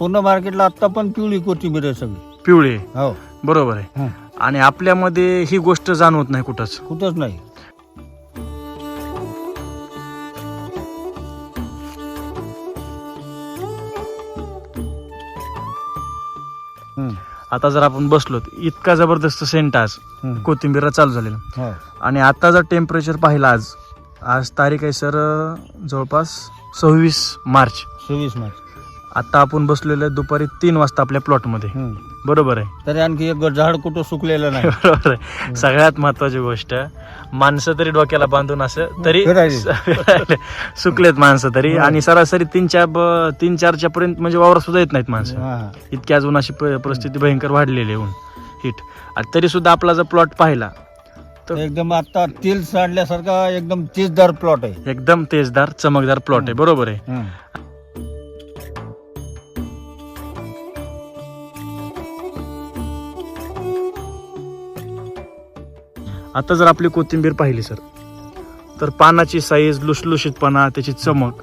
पूर्ण मार्केटला आता पण पिवळी कोथिंबीर आहे सगळी. पिवळे? हो. बरोबर आहे. हं. आणि आपल्यामध्ये ही गोष्ट जाणवत नाही कुठंच. कुठंच नाही. आता जर आपण बसलो इतका जबरदस्त सेंट आज. कोथिंबीरला चालू झालेला. हो. आणि आता जर टेम्परेचर पाहिलं आज आज तारीख आहे सर जवळपास सव्वीस मार्च. सव्वीस मार्च. आता आपण बसलेलो आहे दुपारी तीन वाजता आपल्या प्लॉटमध्ये. बरोबर आहे. तरी आणखी एक झाड कुठं सुकलेलं नाही. बरोबर आहे. सगळ्यात महत्वाची गोष्ट माणसं तरी डोक्याला बांधून असं तरी. सुकलेत माणसं तरी. आणि सरासरी तीन चार तीन चारच्या पर्यंत म्हणजे वावर सुद्धा येत नाहीत माणसं. इतकी अजून अशी परिस्थिती भयंकर वाढलेली आहे हिट आणि तरी सुद्धा आपला जर प्लॉट पाहिला तर एकदम आता तेल सांडल्यासारखा एकदम तेजदार प्लॉट आहे. एकदम तेजदार चमकदार प्लॉट आहे. बरोबर आहे. आता जर आपली कोथिंबीर पाहिली सर तर पानाची साईज लुसलुशीतपणा त्याची चमक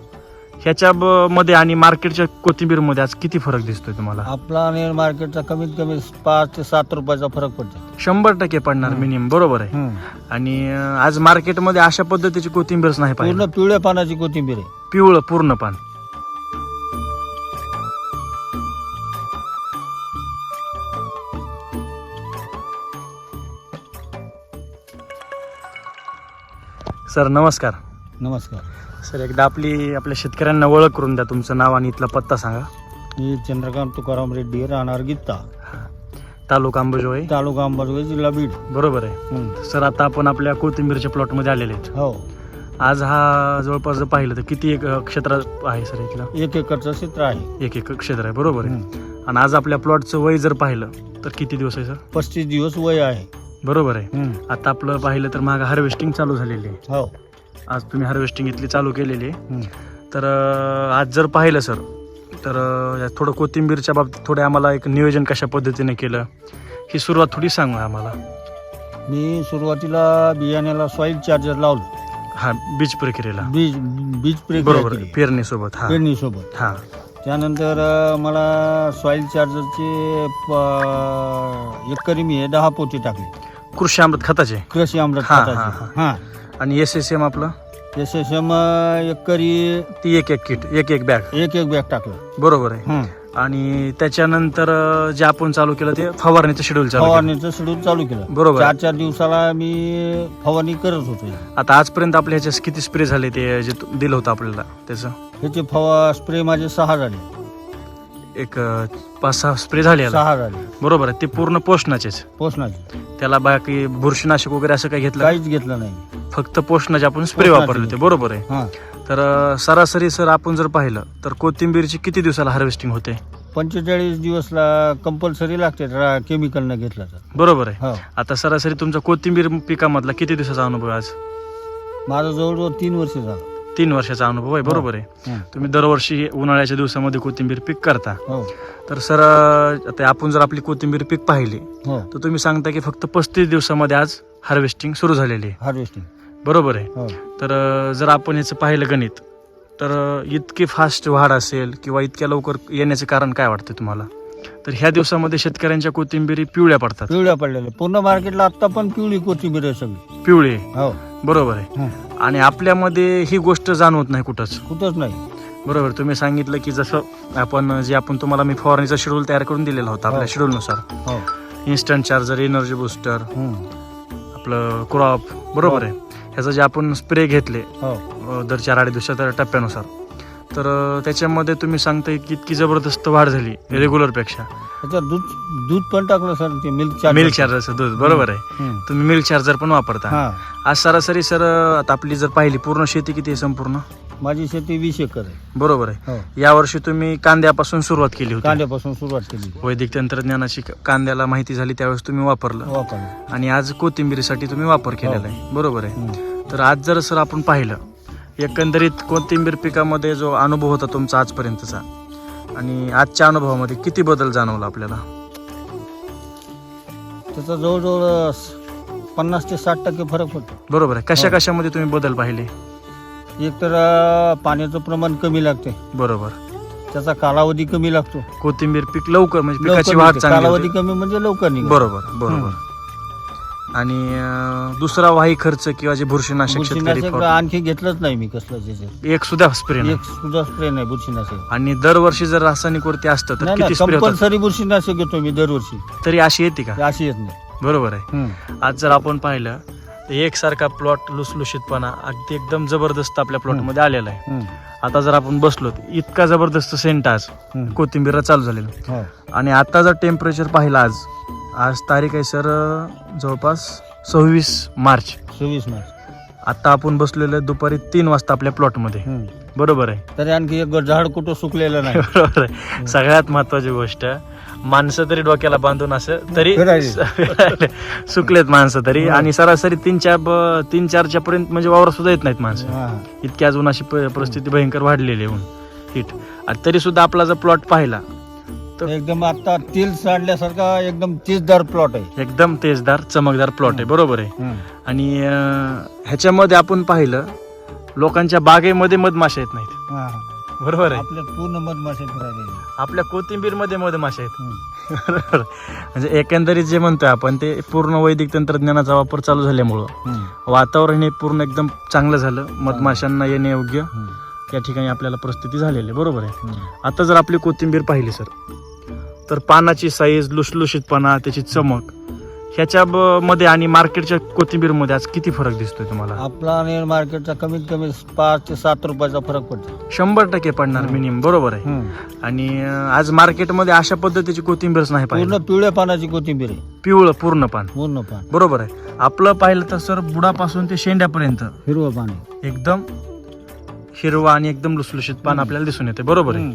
ह्याच्या मध्ये आणि मार्केटच्या कोथिंबीरमध्ये आज किती फरक दिसतोय तुम्हाला? आपला आणि मार्केटचा कमीत कमी पाच ते सात रुपयाचा फरक पडतो. शंभर टक्के पडणार. मिनिमम बरोबर आहे. आणि आज मार्केटमध्ये अशा पद्धतीची कोथिंबीरच नाही पूर्ण पिवळ्या पानाची कोथिंबीर आहे. पिवळं पूर्ण पान. सर नमस्कार. नमस्कार. सर एकदा आपली आपल्या शेतकऱ्यांना ओळख करून द्या तुमचं नाव आणि इथला पत्ता सांगा. मी चंद्रकांत तुकाराम रेड्डी राहणार गीता तालुका अंबेजोगाई. तालुका अंबाजोगाई जिल्हा बीड. बरोबर आहे. सर आता आपण आपल्या कोथिंबीरच्या प्लॉटमध्ये आलेले आहेत. हो. आज हा जवळपास जर पाहिलं तर किती एक अं, क्षेत्र आहे सर इथलं? एक एकरचं क्षेत्र आहे. एक एक क्षेत्र आहे. बरोबर आहे. आणि आज आपल्या प्लॉटचं वय जर पाहिलं तर किती दिवस आहे सर? पस्तीस दिवस वय आहे. बरोबर आहे. आता आपलं पाहिलं तर माग हार्वेस्टिंग चालू झालेली आहे. हो. आज तुम्ही हार्वेस्टिंग इथली चालू केलेली आहे. तर अं, आज जर पाहिलं सर तर अं, यात थोडं कोथिंबीरच्या बाबतीत थोडं आम्हाला एक नियोजन कशा पद्धतीने केलं ही सुरुवात थोडी सांगा आम्हाला. मी सुरुवातीला बियाण्याला सॉईल चार्जर लावलं. हा बीज प्रक्रियेला. बीज बीज बरोबर प्रक्रिया पेरणीसोबत पेरणीसोबत हा. सोबत हा. त्यानंतर अं, मला सॉईल चार्जरचे प- एकरी मी हे दहा पोती टाकले. कृषी अमृत खताचे. कृषी अमृत हा, खताचे. हा, हा. आणि एस एस एम आपलं? एस एस एम एकरी ती एक एक किट एक एक बॅग. एक एक बॅग टाकलं. बरोबर आहे. हं. आणि त्याच्यानंतर अं, जे आपण चालू केलं ते फवारणीचं शेड्यूल चालू केलं. फवारणीचं शेड्यूल चालू केलं. बरोबर. चार चार दिवसाला मी फवारणी करत होतो. आता आजपर्यंत आपल्या ह्याच्यात किती स्प्रे झाले ते जे तू- दिलं होतं आपल्याला त्याचं? ह्याचे फवा स्प्रे माझे सहा झाले. एक पाच सहा स्प्रे झाले याला. सहा झाले. बरोबर आहे ते पूर्ण पोषणाचेच. पोषणाचे. त्याला बाकी बुरशीनाशक वगैरे असं काही घेतलं? काहीच घेतलं नाही. फक्त पोषणाचे आपण स्प्रे पोषणाचे. वापरले होते बरोबर आहे. हा. तर अं, सरासरी सर आपण जर पाहिलं तर कोथिंबीरची किती दिवसाला हार्वेस्टिंग होते? पंचेचाळीस दिवसला कंपल्सरी लागते केमिकल न घेतलं तर. बरोबर आहे. हो. आता सरासरी तुमचा कोथिंबीर पिकामधला किती दिवसाचा अनुभव आहे आज? माझं जवळजवळ तीन वर्ष झालं. तीन वर्षाचा अनुभव आहे बरोबर आहे. हं. तुम्ही दरवर्षी उन्हाळ्याच्या दिवसामध्ये कोथिंबीर पीक करता. हो. तर सर आता आपण जर आपली कोथिंबीर पीक पाहिली हो. तर तुम्ही सांगता की फक्त पस्तीस दिवसामध्ये आज हार्वेस्टिंग सुरू झालेली आहे. हार्वेस्टिंग बरोबर आहे. हो. तर जर आपण याचं पाहिलं गणित तर इतकी फास्ट वाढ असेल किंवा इतक्या लवकर येण्याचे कारण काय वाटतं तुम्हाला? तर ह्या दिवसामध्ये शेतकऱ्यांच्या कोथिंबिरी पिवळ्या पडतात. पिवळ्या पडलेल्या. पूर्ण मार्केटला आता पण पिवळी कोथिंबीर आहे सगळी. पिवळे हो. बरोबर आहे. हं. आणि आपल्यामध्ये ही गोष्ट जाणवत नाही कुठंच. कुठंच नाही. बरोबर तुम्ही सांगितलं की जसं आपण जे आपण तुम्हाला मी फवारणीचा शेड्यूल तयार करून दिलेला होता आपल्या हो. शेड्यूलनुसार हो. इन्स्टंट चार्जर एनर्जी बुस्टर हं. आपलं क्रॉप बरोबर आहे. ह्याचं जे आपण स्प्रे घेतले हो. अ, दर चार आठ दिवसाच्या टप्प्यानुसार. तर त्याच्यामध्ये तुम्ही सांगताय की इतकी जबरदस्त वाढ झाली रेग्युलरपेक्षा. त्याच्यात दूध दूध पण टाकलं सर ते मिल्क चार्जर मिल्क चार्जरचं दूध बरोबर आहे. हं. तुम्ही मिल्क चार्जर पण वापरता. हा. आज सरासरी सर आता आपली जर पाहिली पूर्ण शेती किती आहे संपूर्ण? माझी शेती वीस एकर आहे. बरोबर आहे. हो. यावर्षी तुम्ही कांद्यापासून सुरुवात केली होती. कांद्यापासून सुरुवात केली वैदिक तंत्रज्ञानाची क- कांद्याला माहिती झाली त्यावेळेस तुम्ही वापरलं. वापरलं. आणि आज कोथिंबीरीसाठी तुम्ही वापर केलेला आहे. बरोबर आहे. हं. तर आज जर सर आपण पाहिलं एकंदरीत कोथिंबीर पिकामध्ये जो अनुभव होता तुमचा आजपर्यंतचा आणि आजच्या अनुभवामध्ये किती बदल जाणवला आपल्याला? त्याचा जवळजवळ पन्नास ते साठ टक्के फरक पडतो बरोबर आहे. कशा हो. कशामध्ये तुम्ही बदल पाहिले? एक तर अं, पाण्याचं प्रमाण कमी लागते बरोबर. त्याचा कालावधी कमी लागतो. कोथिंबीर पीक लवकर म्हणजे लवकर पिकाची वाढ निघते. चांगली कालावधी होते. कमी म्हणजे लवकर निघतो. बरोबर बरोबर. आणि दुसरा वाही खर्च किंवा जे बुरशीनाशक शेतकरी बुरशीनाशक फवारतात, आणखी घेतलंच नाही मी कसलं एक सुद्धा स्प्रे नाही. एक सुद्धा स्प्रे नाही बुरशीनाशक. आणि दरवर्षी जर रासायनिक वरती असतं तर नाही किती स्प्रे होतात? कंपल्सरी बुरशीनाशक घेतो मी दरवर्षी. तरी अशी येते का? ते अशी येत नाही. बरोबर आहे. हम्म. आज जर आपण पाहिलं तर एकसारखा प्लॉट लुसलुशीतपणा अगदी एकदम जबरदस्त आपल्या प्लॉटमध्ये आलेला आहे. हम्म. आता जर आपण बसलो तर इतका जबरदस्त सेंट आज हम्म. कोथिंबीरला चालू झालेला. हो. आणि आता जर टेम्परेचर पाहिलं आज आज तारीख आहे सर जवळपास सव्वीस मार्च. सव्वीस मार्च. आता आपण बसलेलो आहे दुपारी तीन वाजता आपल्या प्लॉटमध्ये. बरोबर आहे. तरी आणखी एक झाड कुठं सुकलेलं नाही. बरोबर आहे. सगळ्यात महत्वाची गोष्ट माणसं तरी डोक्याला बांधून असं तरी फिरायले. सुकलेत माणसं तरी. आणि सरासरी तीन चार ब- तीन चारच्या पर्यंत म्हणजे वावर सुद्धा येत नाहीत माणसं. हा. इतकी अजून अशी प- परिस्थिती भयंकर वाढलेली आहे ऊन हिट आणि तरी सुद्धा आपला जर प्लॉट पाहिला तर- एकदम आता तेल साडल्यासारखा एकदम तेजदार प्लॉट आहे. एकदम तेजदार चमकदार प्लॉट आहे. बरोबर आहे. आणि अं, ह्याच्यामध्ये आपण पाहिलं लोकांच्या बागेमध्ये मधमाशा येत नाहीत. हा. बरोबर आहे. आपल्या पूर्ण मधमाशा फिरायला आपल्या कोथिंबीरमध्ये मधमाशा आहेत. हम्म. बरोबर. म्हणजे एकंदरीत जे म्हणतोय आपण ते पूर्ण वैदिक तंत्रज्ञानाचा वापर चालू झाल्यामुळं हम्म. वातावरण हे पूर्ण एकदम चांगलं झालं. मधमाशांना येणे योग्य. हम्म. या ठिकाणी आपल्याला परिस्थिती झालेली आहे. बरोबर आहे. हम्म. आता जर आपली कोथिंबीर पाहिली सर तर पानाची साईज लुसलुशीतपणा त्याची चमक ह्याच्या मध्ये आणि मार्केटच्या कोथिंबीरमध्ये आज किती फरक दिसतोय तुम्हाला? आपला आणि मार्केटचा कमीत कमी पाच ते सात रुपयाचा फरक पडतो. शंभर टक्के पडणार. मिनिमम बरोबर आहे. आणि आज मार्केटमध्ये अशा पद्धतीची कोथिंबीरच नाही पूर्ण पाहिजे पिवळ्या पानाची कोथिंबीर आहे. पिवळं पूर्ण पान. पूर्ण पान. बरोबर आहे. आपलं पाहिलं तर सर बुडापासून ते शेंड्यापर्यंत. हिरवं पान एकदम हिरवा आणि एकदम लुसलुशीत पान. आपल्याला दिसून येते. बरोबर आहे.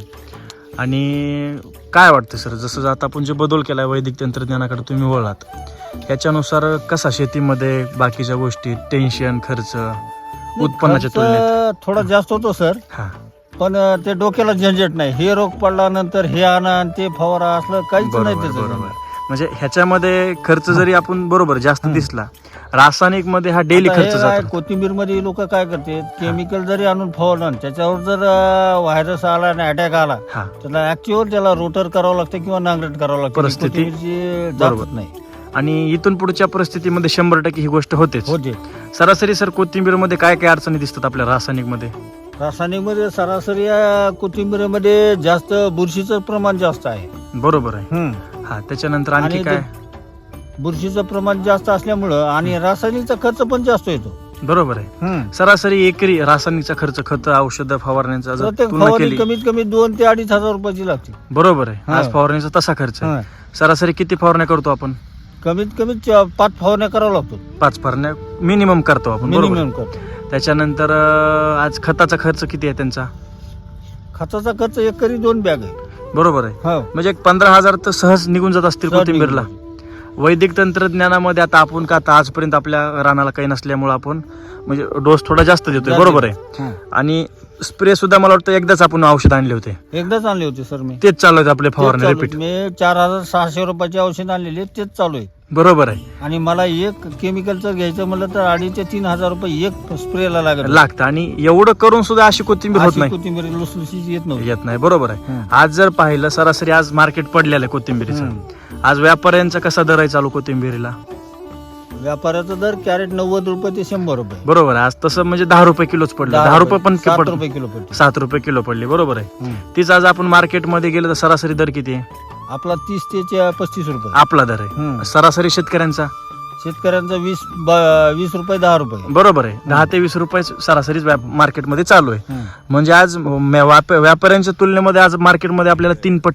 आणि काय वाटतं सर? जसं आता आपण जे बदल केलाय वैदिक तंत्रज्ञानाकडे तुम्ही वळलात. ह्याच्यानुसार कसा शेतीमध्ये बाकीच्या गोष्टी टेन्शन खर्च उत्पन्नाच्या तुलनेत? थोडा जास्त होतो सर. हा. पण ते डोक्याला झंझट नाही. हे रोग पडल्यानंतर हे आणा आणि ते फवारा असलं काहीच नाही बरोबर म्हणजे ह्याच्यामध्ये खर्च जरी आपण बरोबर जास्त. दिसला रासायनिकमध्ये हा डेली खर्च जातो. कोथिंबीरमध्ये लोक काय करते केमिकल जरी आणून फवारलं त्याच्यावर जर व्हायरस आला आणि अटॅक आला हा. त्याला ऍक्च्युअल त्याला रोटर करावं लागतं किंवा नांगरट करावं लागतं परिस्थिती- कोथिंबीरची बरोबर. नाही. आणि इथून पुढच्या परिस्थितीमध्ये शंभर टक्के ही गोष्ट होतेच. होते. सरासरी सर कोथिंबीरमध्ये काय काय अडचणी दिसतात आपल्या रासायनिकमध्ये रासायनिकमध्ये सरासरी या कोथिंबीरीमध्ये जास्त बुरशीचं प्रमाण जास्त आहे. बरोबर आहे. हम्म. हा त्याच्यानंतर आणखी आणि काय? बुरशीचं प्रमाण जास्त असल्यामुळं आणि रासायनिकचा खर्च पण जास्त येतो. बरोबर आहे. सरासरी एकरी रासायनिकचा खर्च खत औषध फवारण्याचा जर प्रत्येक तुलना फवारणी केली कमीत कमी दोन ते अडीच हजार रुपयाची लागते. बरोबर आहे. आज. फवारणीचा तसा खर्च आहे. हा. सरासरी किती फवारण्या करतो आपण? कमीत कमी च- पाच फवारण्या करावं लागतो. पाच फवारण्या मिनिमम करतो आपण बरोबर मिनिमम करतो. त्याच्यानंतर अं, आज खताचा खर्च किती आहे त्यांचा? खताचा खर्च एकरी दोन बॅग आहे. बरोबर आहे. हो. म्हणजे एक पंधरा हजार तर सहज निघून जात असतील सहज कोथिंबीरला. निघून वैदिक तंत्रज्ञानामध्ये आता आपण का आता आजपर्यंत आपल्या रानाला काही नसल्यामुळे आपण म्हणजे डोस थोडा जास्त देतोय. बरोबर आहे. आणि स्प्रे सुद्धा मला वाटतं एकदाच आपण औषध आणले होते. एकदाच आणले होते सर मी. तेच चालू आहेत आपले फवारणी रिपीट आहे. मी चार हजार सहाशे रुपयाचे औषध आणलेले तेच चालू आहे. बरोबर आहे. आणि मला एक केमिकलचं घ्यायचं म्हणलं तर अडीच ते तीन हजार रुपये एक स्प्रेला लागत लागतं. आणि एवढं करून सुद्धा अशी कोथिंबीर होत नाही. कोथिंबीर लुसलुशीत येत नव्हती. येत नाही. बरोबर आहे. आज जर पाहिलं सरासरी आज मार्केट पडलेलं आहे कोथिंबीरीचं. आज व्यापाऱ्यांचा कसा दर आहे चालू कोथिंबीरीला? व्यापाराचा दर कॅरेट नव्वद रुपये ते शंभर रुपये. बरोबर आहे. आज तसं म्हणजे दहा रुपये किलोच पडलं. दहा रुपये पण सात रुपये किलो पडते सात रुपये किलो पडली. बरोबर आहे. तीच आज आपण मार्केटमध्ये गेलं तर सरासरी दर किती आहे? आपला तीस ते पस्तीस रुपये. आपला दर आहे. सरासरी शेतकऱ्यांचा? शेतकऱ्यांचा वीस ब- वीस रुपये दहा रुपये. बरोबर आहे. दहा ते वीस रुपये सरासरी व्याप- मार्केटमध्ये चालू आहे. म्हणजे आज म- व्याप- व्यापाऱ्यांच्या तुलनेमध्ये आज मार्केटमध्ये आपल्याला तीन पट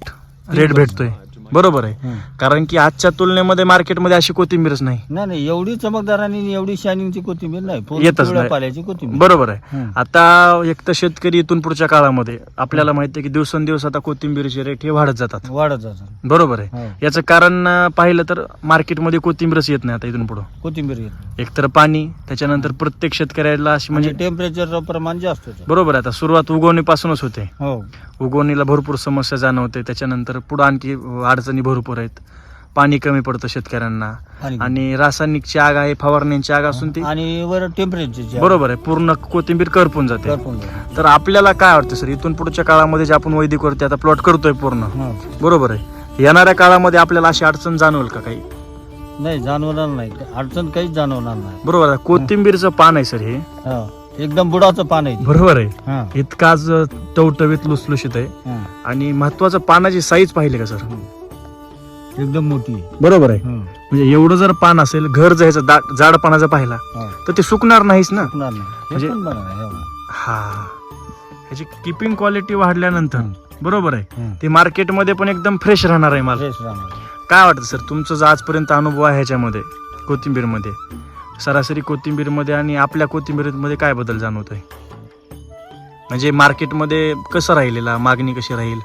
रेट भेटतोय. बरोबर आहे. हं. कारण की आजच्या तुलनेमध्ये मार्केटमध्ये अशी कोथिंबीरच नाही. नाही नाही एवढी चमकदार आणि एवढी शायनिंगची कोथिंबीर नाही. पूर्ण येतच पिवळ्या नाही. पाल्याची कोथिंबीर. बरोबर आहे. हं. आता एक तर शेतकरी इथून पुढच्या काळामध्ये आपल्याला माहिती आहे की दिवसेंदिवस आता कोथिंबीरचे रेट हे वाढत जातात. वाढत जातात. बरोबर आहे. हो. याचं कारण अं, पाहिलं तर मार्केटमध्ये कोथिंबीरच येत नाही आता इथून पुढं. कोथिंबीर येत एकतर पाणी त्याच्यानंतर प्रत्येक शेतकऱ्याला अशी म्हणजे म्हणजे टेम्परेचरचं प्रमाण जास्त होतं. बरोबर आहे. आता सुरुवात उगवणीपासूनच होते. हो. उगवणीला भरपूर समस्या जाणवते. त्याच्यानंतर पुढं आणखी अडचणी भरपूर आहेत. पाणी कमी पडतं शेतकऱ्यांना. आणि आणि रासायनिकची आग आहे फवारणीची आग असून ती आणि वर टेम्परेचर बरोबर आहे. पूर्ण कोथिंबीर करपून जाते. तर आपल्याला काय वाटतं सर? इथून पुढच्या काळामध्ये जे आपण वैदिक वरती आता प्लॉट करतोय पूर्ण. बरोबर आहे. येणाऱ्या काळामध्ये आपल्याला अशी अडचण जाणवेल का काही? नाही जाणवणार नाही. अडचण काहीच जाणवणार नाही. बरोबर आहे. कोथिंबीरचं पान आहे सर हे. हा. एकदम बुडाचं पान आहे. ते. बरोबर आहे. हा. इतकं आज टवटवीत लुसलुशीत आहे. हा. आणि महत्वाचं पानाची साईज पाहिली का सर? एकदम मोठी आहे. बरोबर आहे. हा. म्हणजे एवढं जर पान असेल घर जायचं दा- जाड पानाचा पाहिला हा. तर ते सुकणार नाहीच ना? सुकणार नाही. हे म्हणजे- पण बघा ना, हे. बघा. हा. ह्याची किपिंग क्वालिटी वाढल्यानंतर बरोबर आहे. ते मार्केटमध्ये पण एकदम फ्रेश राहणार आहे माल. फ्रेश राहणार काय वाटतं सर तुमचा जो आजपर्यंत अनुभव आहे ह्याच्यामध्ये कोथिंबीरमध्ये? सरासरी कोथिंबीरमध्ये आणि आपल्या कोथिंबीरमध्ये काय बदल जाणवत आहे म्हणजे मार्केटमध्ये कसं राहिलेला मागणी कशी राहील?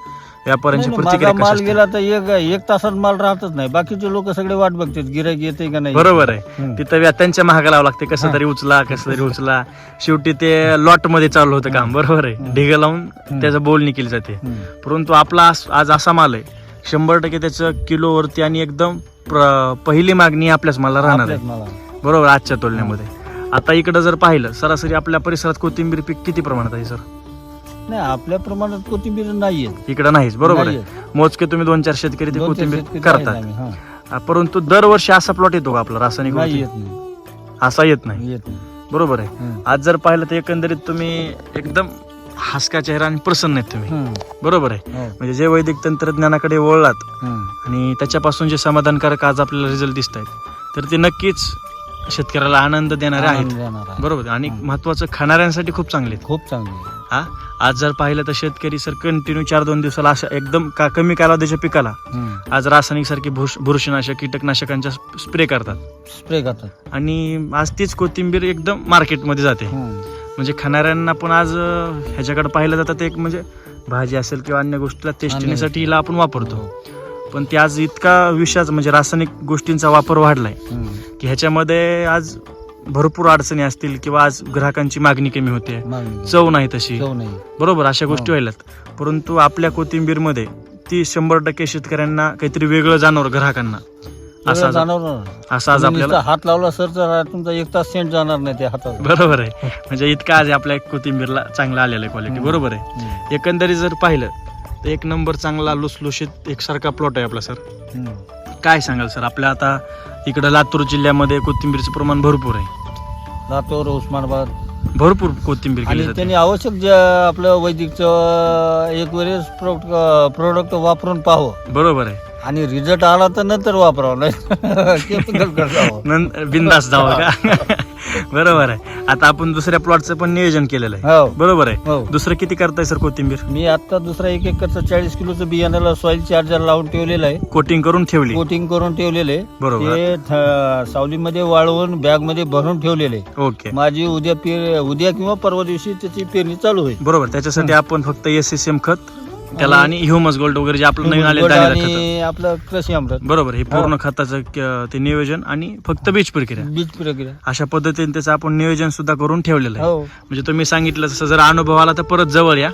व्यापाऱ्यांची नाही, प्रतिक्रिया माझा कशी माल असते? गेला तर एक एक तासात माल राहतच नाही बाकीचे लोक सगळे वाट बघतात गिरायक येते का नाही बरोबर आहे हम्म. तिथं व्या- त्यांच्या महाग लावं लागते कसं. तरी उचला कसं तरी उचला शेवटी ते लॉटमध्ये चालू होतं काम बरोबर आहे. ढिग लावून. त्याचं बोल निघेल जाते हम्म. परंतु आपला आज- आज असा माल आहे शंभर टक्के त्याचं किलोवरती आणि एकदम प्र- पहिली मागणी आपल्याच मला राहणार आहे मालाला. बरोबर आजच्या तुलनेमध्ये आता इकडं जर पाहिलं सरासरी आपल्या परिसरात कोथिंबीर पीक किती प्रमाणात आहे सर नाही आपल्या प्रमाणात कोथिंबीर नाहीये इकडं नाहीच बरोबर आहे नाहीये. मोजके तुम्ही दोन चार शेतकरी ते कोथिंबीर शेतकरी आहेत करतात हा. हा, परंतु दरवर्षी असा प्लॉट येतो का आपला रासायनिक नाही? येत नाही असा येत नाही येत नाही बरोबर आहे हम्म. आज जर पाहिलं तर एकंदरीत तुम्ही एकदम हासका चेहरा आणि प्रसन्न आहेत तुम्ही हम्म. बरोबर आहे हो. म्हणजे जे वैदिक तंत्रज्ञानाकडे वळलात हम्म. आणि त्याच्यापासून जे समाधानकारक आज आपल्याला रिझल्ट दिसत आहेत तर ते नक्कीच शेतकऱ्याला आनंद देणारे आहेत. बरोबर आणि. महत्वाचं खाणाऱ्यांसाठी खूप चांगले आहेत खूप चांगली. हा आज जर पाहिलं तर शेतकरी सर कंटिन्यू चार दोन दिवसाला अशा एकदम का कमी कालावधीच्या पिकाला. आज रासायनिक सारखी बुरश- बुरशीनाशक कीटकनाशकांच्या स्प्रे करतात स्प्रे करतात आणि आज तीच कोथिंबीर एकदम मार्केटमध्ये जाते. म्हणजे खाणाऱ्यांना पण आज अं, ह्याच्याकडे पाहिलं जातं ते एक म्हणजे भाजी असेल किंवा अन्य गोष्टीला टेस्टिंगसाठी हिला आपण वापरतो पण ते आज इतका विषाचा म्हणजे रासायनिक गोष्टींचा वापर वाढलाय. की ह्याच्यामध्ये आज भरपूर अडचणी असतील किंवा आज ग्राहकांची मागणी कमी होते. चव नाही तशी. बरोबर अशा गोष्टी हो. व्हायल्यात. परंतु आपल्या कोथिंबीरमध्ये ती शंभर टक्के शेतकऱ्यांना काहीतरी वेगळं जाणवं ग्राहकांना. असं जाणवणार असं आज आपल्याला हात लावला सर तर तुमचा एक तास सेंट जाणार नाही त्या हातात बरोबर आहे. म्हणजे इतका आज आपल्या कोथिंबीरला चांगला आलेला आहे क्वालिटी. बरोबर आहे. एकंदरीत जर पाहिलं तर एक नंबर चांगला लुसलुशीत एकसारखा प्लॉट आहे आपला सर. काय सांगाल सर आपल्या आता इकडं लातूर जिल्ह्यामध्ये कोथिंबीरचं प्रमाण भरपूर आहे. लातूर उस्मानाबाद. भरपूर कोथिंबीर आणि त्यांनी आवश्यक जे आपलं वैदिकचं एक वेळेस प्रोडक्ट प्रोडक्ट वापरून पाहावं. बरोबर आहे. आणि रिझल्ट आला तर नंतर वापरावं नाही बिंदास जावं का? बरोबर आहे. आता आपण दुसऱ्या प्लॉटचं पण नियोजन केलेलं आहे. हो. बरोबर आहे. हो. दुसरं किती करताय सर कोथिंबीर? मी आता दुसरा एक एकरचं चाळीस किलोचं बियाण्याला सॉइल चार्जर लावून ठेवलेलं आहे. कोटिंग करून ठेवली. कोटिंग करून ठेवलेलं आहे. बरोबर. ते थ- सावलीमध्ये वाळवून बॅगमध्ये भरून ठेवलेले आहे. ओके. माझी उद्या पे उद्या किंवा परवा दिवशी त्याची पेरणी चालू होईल. बरोबर. त्याच्यासाठी आपण फक्त एस एस एम खत त्याला आणि ह्युमस गोल्ड वगैरे जे आपलं नवीन आले गोड आणि आपलं कृषी अमृत. बरोबर हे पूर्ण खताचं क- ते नियोजन आणि फक्त बीज प्रक्रिया. बीज प्रक्रिया. अशा पद्धतीने त्याचं आपण नियोजन सुद्धा करून ठेवलेलं आहे. हो. म्हणजे तुम्ही सांगितलं तसं जर अनुभव आला तर परत जवळ या.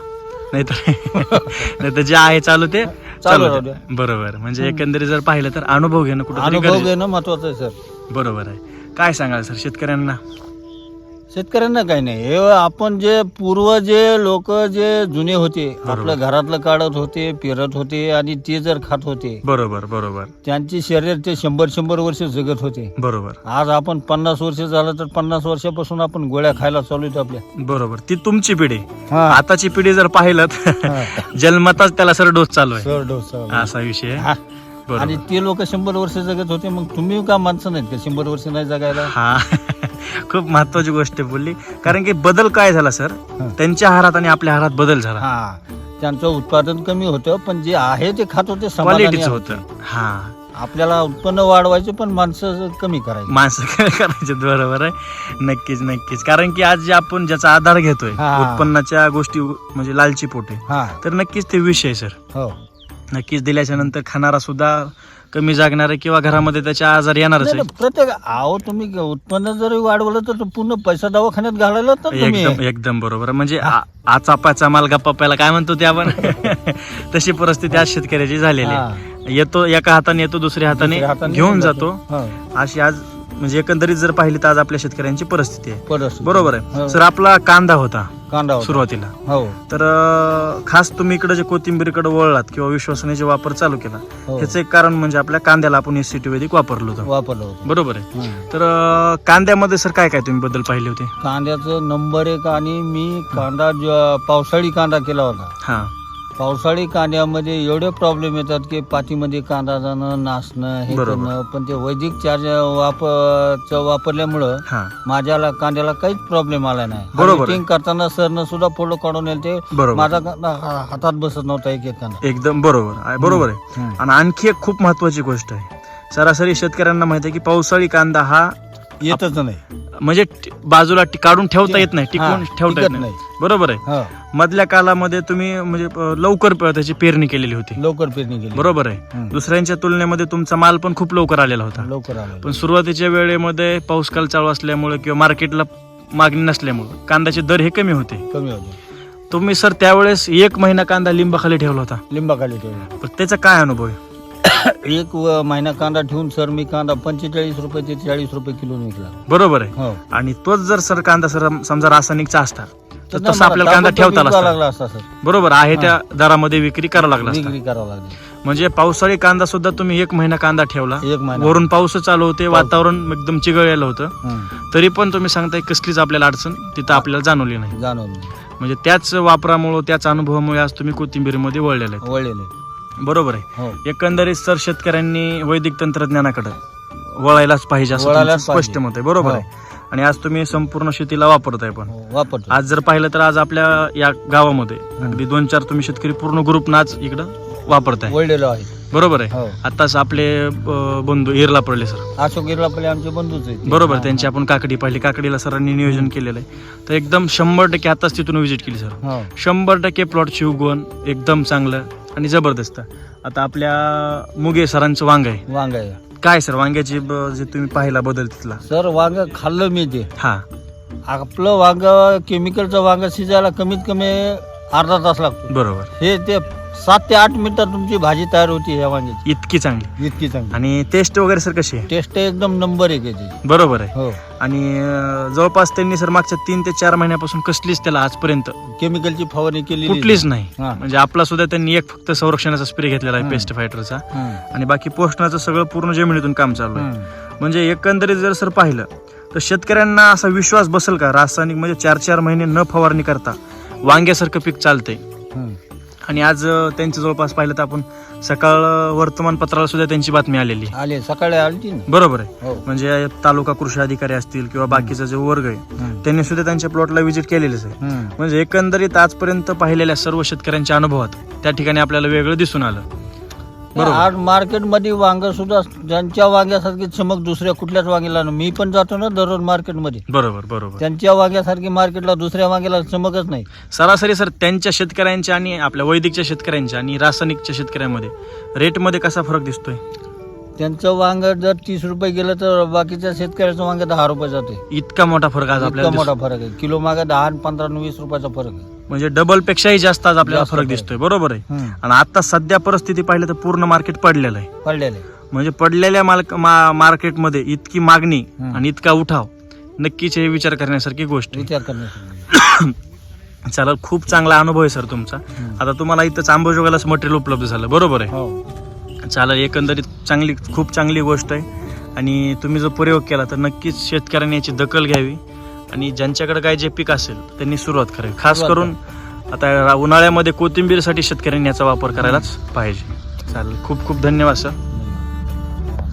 नाहीतर नाहीतर जे आहे चालू ते चालू चालू राहू द्या. बरोबर म्हणजे एकंदरीत जर पाहिलं तर अनुभव घेणं कुठेतरी अनुभव घेणं महत्वाचं आहे सर. बरोबर आहे. काय सांगाल सर शेतकऱ्यांना? शेतकऱ्यांना काही नाही हे आपण जे पूर्व जे लोक जे जुने होते आपल्या घरातलं काढत होते पेरत होते आणि ते जर खात होते बरोबर बरोबर त्यांची शरीर ते शंभर शंभर वर्ष जगत होते बरोबर आज आपण पन्नास वर्ष झालं तर पन्नास वर्षापासून आपण गोळ्या खायला चालू आहेत आपल्या बरोबर ती तुमची पिढी हा. आताची पिढी जर पाहिलं हा. जन्मताच त्याला सर डोस चालू आहे सर डोस. असा विषय आहे. हा. आणि ते लोक शंभर वर्ष जगत होते मग तुम्ही का माणसं नाहीत का शंभर वर्ष नाही जगायला? हा. खूप महत्वाची गोष्ट बोलली. कारण की बदल काय झाला सर? हा. त्यांच्या आहारात आणि आपल्या आहारात बदल झाला. हा. त्यांचं उत्पादन कमी होतं पण जे आहे ते खात होते समाधानी क्वालिटीचं होते. होतं. हा. आपल्याला उत्पन्न वाढवायचे पण माणसं कमी करायची. माणसं काय करायचे बरोबर आहे. नक्कीच नक्कीच. कारण की आज जे आपण ज्याचा आधार घेतोय हा. उत्पन्नाच्या गोष्टी म्हणजे लालची पोटे हा. तर नक्कीच ते विषय सर. हो. नक्कीच दिल्याच्या नंतर खाणारा सुद्धा कमी जागणार आहे किंवा घरामध्ये त्याच्या आजार येणारच आहे. प्रत्येक अहो तुम्ही उत्पन्न जरी वाढवलं तर पूर्ण पैसा दवाखान्यात घालायला तर तुम्ही. एकदम एकदम बरोबर. म्हणजे आचा पाचा माल गप्पा प्याला काय म्हणतो ते आपण? तशी परिस्थिती आज शेतकऱ्याची झालेली आहे. येतो एका हाताने येतो दुसऱ्या हाताने घेऊन जातो. अशी आज म्हणजे एकंदरीत जर पाहिली तर आज आपल्या शेतकऱ्यांची परिस्थिती आहे. बरोबर आहे. सर आपला कांदा होता. कांदा होता. सुरुवातीला. हो. तर अं, खास तुम्ही इकडे जे कोथिंबीरीकडे वळलात किंवा विश्वासाने जे वापर चालू केला हो. ह्याचं एक कारण म्हणजे आपल्या कांद्याला आपण एस सी वैदिक वापरलं होतं. वापरलं होतं. बरोबर आहे. हं. तर अं, कांद्यामध्ये सर काय काय तुम्ही बदल पाहिले होते? कांद्याचं नंबर एक आणि मी कांदा ज- पावसाळी कांदा केला होता. हा. पावसाळी कांद्यामध्ये एवढे प्रॉब्लेम येतात की पातीमध्ये कांदा जाणं नासणं हे बरोबर. करणं पण ते वैदिक चार्ज वापर वापरल्यामुळं हा. माझ्याला कांद्याला काहीच प्रॉब्लेम आला नाही. बरोबर. Harvesting करताना सरनं सुद्धा फोटो काढून येईल ते बरोबर. माझा कांदा हा- हातात बसत नव्हता एक एक कांदा एकदम बरोबर आहे बरोबर आहे. आणि आणखी एक खूप महत्वाची गोष्ट आहे. सरासरी शेतकऱ्यांना माहिती आहे की पावसाळी कांदा हा येतच नाही. म्हणजे ट- बाजूला टी- काढून ठेवता येत नाही टिकून हा, ठेवता येत टिकत नाही. बरोबर आहे. हो. मधल्या कालामध्ये तुम्ही म्हणजे अं, लवकर प- त्याची पेरणी केलेली होती. लवकर पेरणी केली. बरोबर आहे. दुसऱ्यांच्या तुलनेमध्ये तुमचा माल पण खूप लवकर आलेला होता. लवकर आला पण सुरुवातीच्या वेळेमध्ये पाऊस काल चालू असल्यामुळे किंवा मार्केटला मागणी नसल्यामुळे कांद्याचे दर हे कमी होते. कमी होते. तुम्ही सर त्यावेळेस एक महिना कांदा लिंबाखाली ठेवला होता. लिंबाखाली ठेवला. पण त्याचा काय अनुभव आहे? एक व- महिना कांदा ठेवून सर मी कांदा पंचेचाळीस रुपये ते चाळीस रुपये किलो विकला बरोबर आहे. हो. आणि तोच जर सर कांदा सर समजा रासायनिकचा असता तर तसं आपल्याला कांदा ताबडतोब ठेवता आला विकावा असता लागला असता सर. बरोबर आहे त्या दरामध्ये विक्री करावं लागला असता. विक्री करावं लागली. म्हणजे पावसाळी कांदा सुद्धा तुम्ही एक महिना कांदा ठेवला. एक महिना. वरून पाऊस चालू होते वातावरण एकदम चिघळलेलं होतं. हं. तरी पण तुम्ही सांगताय कसलीच आपल्याला अडचण तिथं आपल्याला जाणवली नाही. जाणवलं म्हणजे त्याच वापरामुळे त्याच अनुभवामुळे आज तुम्ही कोथिंबीरीमध्ये वळलेले आहेत. वळलेले बरोबर आहे. हो. एकंदरीत सर शेतकऱ्यांनी वैदिक तंत्रज्ञानाकडे वळायलाच पाहिजे असं वळायलाच तुमचं स्पष्ट पाहिजे. मत आहे. बरोबर हो. आहे आणि आज तुम्ही संपूर्ण शेतीला वापरताय पण. हो, वापरतो आज जर पाहिलं तर आज आपल्या या गावामध्ये अगदी दोन चार तुम्ही शेतकरी पूर्ण ग्रुप आज इकडं वापरताय. वळलेलो आहे. बरोबर आहे. हो. आताच आपले अं, बंधू इरला पडले सर. अशोक गिरलापल्ले आमचे बंधूच आहेत बरोबर त्यांची आपण काकडी पाहिली. काकडीला सरांनी नियोजन केलेलं आहे. तर एकदम शंभर टक्के आताच तिथून व्हिजिट केली सर. हो. शंभर टक्के प्लॉटची उगवण एकदम चांगलं. आणि जबरदस्त. आता आपल्या मुगे सरांचं वांग आहे. वांग आहे. काय सर वांग्याची ब- जे तुम्ही पाहिला बदल तिथला? सर वांग खाल्लं मी ते. हा. आपलं वांग केमिकलचं वांग शिजायला कमीत कमी अर्धा तास लागतो. बरोबर. हे ते सात ते आठ मिनिटात तुमची भाजी तयार होती ह्या वांग्याची. इतकी चांगली. इतकी चांगली. आणि टेस्ट वगैरे सर कशी आहे? टेस्ट एकदम नंबर एक आहे बरोबर आहे. हो. आणि अं, जवळपास त्यांनी सर मागच्या तीन ते चार महिन्यापासून कसलीच त्याला आजपर्यंत केमिकलची फवारणी केली कुठलीच नाही. हा. म्हणजे आपला सुद्धा त्यांनी एक फक्त संरक्षणाचा स्प्रे घेतलेला आहे. पेस्ट फायटरचा आणि बाकी पोषणाचं सगळं पूर्ण जमिनीतून काम चालू आहे. म्हणजे एकंदरीत जर सर पाहिलं तर शेतकऱ्यांना असा विश्वास बसेल का? रासायनिक म्हणजे चार चार महिने न फवारणी करता वांग्यासारखं पीक चालतंय. आणि आज अं, त्यांच्या जवळपास पाहिलं तर आपण सकाळ वर्तमानपत्राला सुद्धा त्यांची बातमी आलेली आहे. आले सकाळी आली ना बरोबर आहे हो म्हणजे तालुका कृषी अधिकारी असतील किंवा बाकीचा जो वर्ग आहे हम्म. त्यांनी सुद्धा त्यांच्या प्लॉटला व्हिजिट केलेलीच आहे हम्म. म्हणजे एकंदरीत आजपर्यंत पाहिलेल्या सर्व शेतकऱ्यांच्या अनुभवात त्या ठिकाणी आपल्याला वेगळं दिसून आलं. आज मार्केटमध्ये वांग सुद्धा ज्यांच्या वांग्यासारखी चमक दुसऱ्या कुठल्याच वांग्याला नाही. मी पण जातो ना दररोज मार्केटमध्ये बरोबर बरोबर. त्यांच्या वांग्यासारखी मार्केटला दुसऱ्या वांग्याला चमकच नाही. सरासरी सर त्यांच्या शेतकऱ्यांच्या आणि आपल्या वैदिकच्या शेतकऱ्यांच्या आणि रासायनिकच्या शेतकऱ्यांमध्ये रेटमध्ये कसा फरक दिसतोय? त्यांचं वांग जर तीस रुपये गेलं तर बाकीच्या शेतकऱ्याचं वांग दहा रुपये जाते इतका मोठा फरक आज इतका आपल्याला मोठा दिसतो. फरक आहे. किलो मागे दहा आणि पंधरा आणि वीस रुपयाचा फरक आहे. म्हणजे डबल पेक्षाही जास्त आज आपल्याला जास्त फरक फरक. दिसतोय. बरोबर आहे. हम्म. आणि आता सध्या परिस्थिती पाहिलं तर पूर्ण मार्केट पडलेलं आहे. पडलेले म्हणजे पडलेल्या मालक मा- मार्केटमध्ये इतकी मागणी हम्म. आणि इतका उठाव नक्कीच हे विचार करण्यासारखी गोष्ट आहे. विचार करण्यासाठी चालेल खूप चांगला अनुभव आहे सर तुमचा. हम्म. आता तुम्हाला इथं आंबेजोगाईलाच मटेरियल उपलब्ध झालं. बरोबर आहे. हो. चालेल एकंदरीत चांगली खूप चांगली गोष्ट आहे. आणि तुम्ही जो प्रयोग केला तर नक्कीच शेतकऱ्यांनी याची दखल घ्यावी. आणि ज्यांच्याकडे काय जे पीक असेल त्यांनी सुरुवात करावी. खास करून आता उन्हाळ्यामध्ये कोथिंबीरसाठी शेतकऱ्यांनी याचा वापर करायलाच पाहिजे. चालेल. खूप खूप धन्यवाद सर.